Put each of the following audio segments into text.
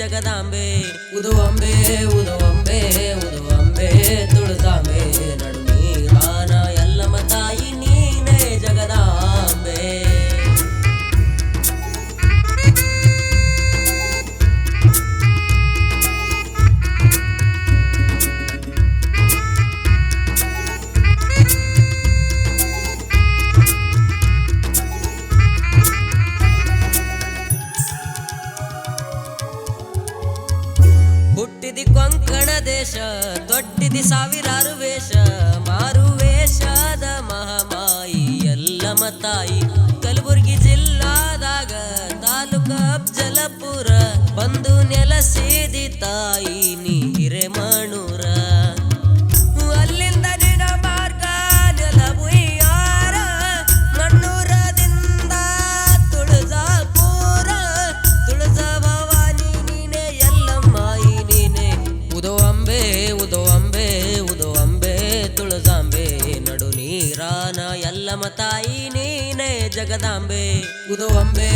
ಜಗದಾಂಬೆ ಉದುವಂಬೆ ಉದುವಂಬೆ ಉದುವಂಬೆ ತುಳಸಾಂಬೆ ದೇಶ ತೊಟ್ಟಿದಿ ಸಾವಿರಾರು ವೇಷ ಮಾರು ವೇಷದ ಮಹಾಮಾಯಿ ಎಲ್ಲ ಮತಾಯಿ ಕಲಬುರ್ಗಿ ಜಿಲ್ಲಾದಾಗ ತಾಲೂಕ ಜಲಪುರ ಬಂದು ನೆಲಸಿದಿ ತಾಯಿ, ನೀ ಹಿರೇಮಣೂರ. ಜಗದಾಂಬೆ ಉದೋ ಅಂಬೆ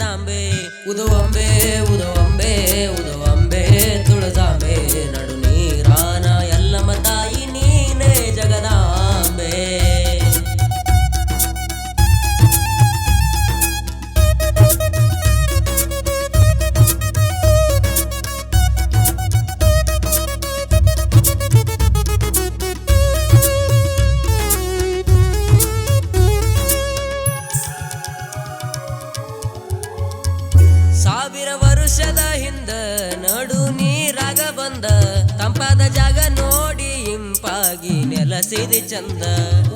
ಜಗದಾಂಬೆ ಉದೋ ಸಾವಿರ ವರುಷದ ಹಿಂದ ನಡು ನೀರಾಗ ಬಂದ. ತಂಪಾದ ಜಾಗ ನೋಡಿ ಇಂಪಾಗಿ ನೆಲಸಿದಿ ಚಂದ.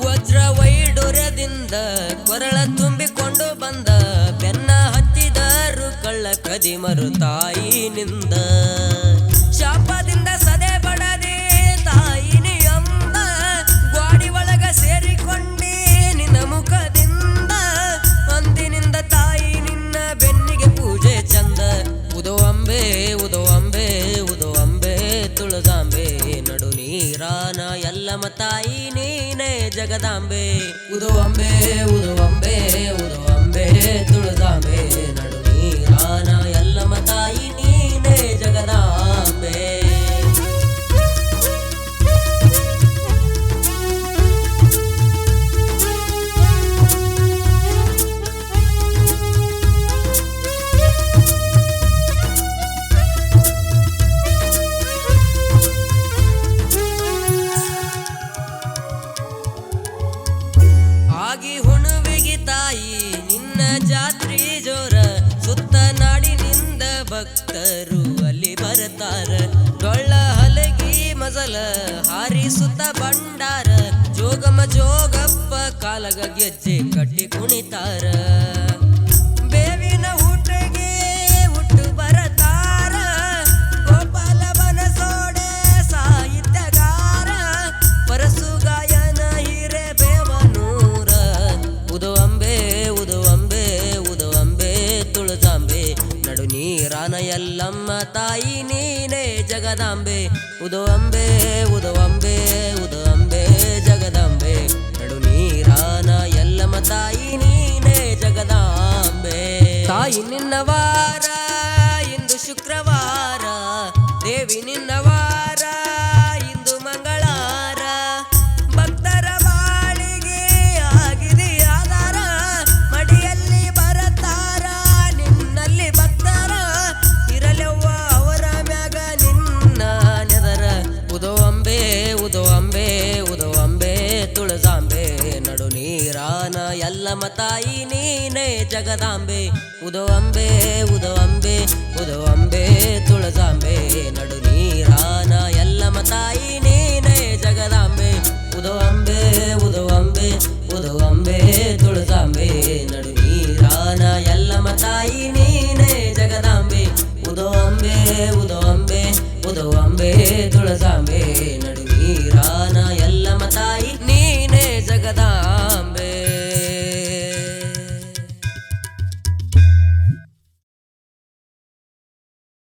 ವಜ್ರ ವೈಡೂರ್ಯದಿಂದ ಕೊರಳ ತುಂಬಿಕೊಂಡು ಬಂದ. ಬೆನ್ನ ಹತ್ತಿದರು ಕಳ್ಳ ಕದಿಮರು ತಾಯಿನಿಂದ. ನೀನೆ ಜಗದಾಂಬೆ ಉದೋ ಅಂಬೆ ಉದೋ ಮಜಲ ಹಾರಿಸುತ್ತ ಭಂಡಾರ. ಜೋಗಮ ಜೋಗಪ್ಪ ಕಾಲಗ ಗೆಜ್ಜೆ ಕಟ್ಟಿ ಕುಣಿತಾರ. ಬೇವಿನ ಹುಟ್ಟಿಗೆ ಹುಟ್ಟು ಬರತಾರ. ಗೋಪಾಲ ಬನಸೋಡೆ ಸಾಹಿತ್ಯಗಾರ. ಪರಸು ಗಾಯನ ಹಿರೇ ಬೇವನೂರ. ಉದುವಂಬೆ ಉದುವಂಬೆ ಉದೋ ಅಂಬೆ, ಉದೋ ನಡು ನೀರಾನ ಎಲ್ಲಮ್ಮ ತಾಯಿ ನೀನೇ. ಜಗದಾಂಬೆ, ಉದೋ ಉದವಂಬೆ ಉದೋ ಅಂಬೆ, ಉದೋ ಜಗದಾಂಬೆ. ನಡು ನೀರಾನ ಎಲ್ಲಮ್ಮ ತಾಯಿ ನೀನೇ ಜಗದಾಂಬೆ. ತಾಯಿ ನಿನ್ನ ವಾರ, ಇಂದು ಶುಕ್ರವಾರ. ದೇವಿ ನಿನ್ನ ಎಲ್ಲಮ್ಮ ತಾಯಿ ನೀನೇ ಜಗದಾಂಬೆ ಉದೋ ಅಂಬೆ ಉದೋ ಅಂಬೆ ಉದೋ ಅಂಬೆ ತುಳಜಾಂಬೆ ನಡು ನೀರಾನ ಎಲ್ಲಮ್ಮ ತಾಯಿ ನೀನೇ ಜಗದಾಂಬೆ ಉದೋ ಅಂಬೆ ಉದೋ ಅಂಬೆ ಉದೋ ಅಂಬೆ ತುಳಜಾಂಬೆ ನಡು ನೀರಾನ ಎಲ್ಲಮ್ಮ ತಾಯಿ ನೀನೇ ಜಗದಾಂಬೆ ಉದೋ ಅಂಬೆ ಉದೋ ಅಂಬೆ ಉದೋ ಅಂಬೆ ತುಳಜಾಂಬೆ ನಡು ನೀರಾನ ಎಲ್ಲಮ್ಮ ತಾಯಿ ನೀನೇ ಜಗದಾಂಬೆ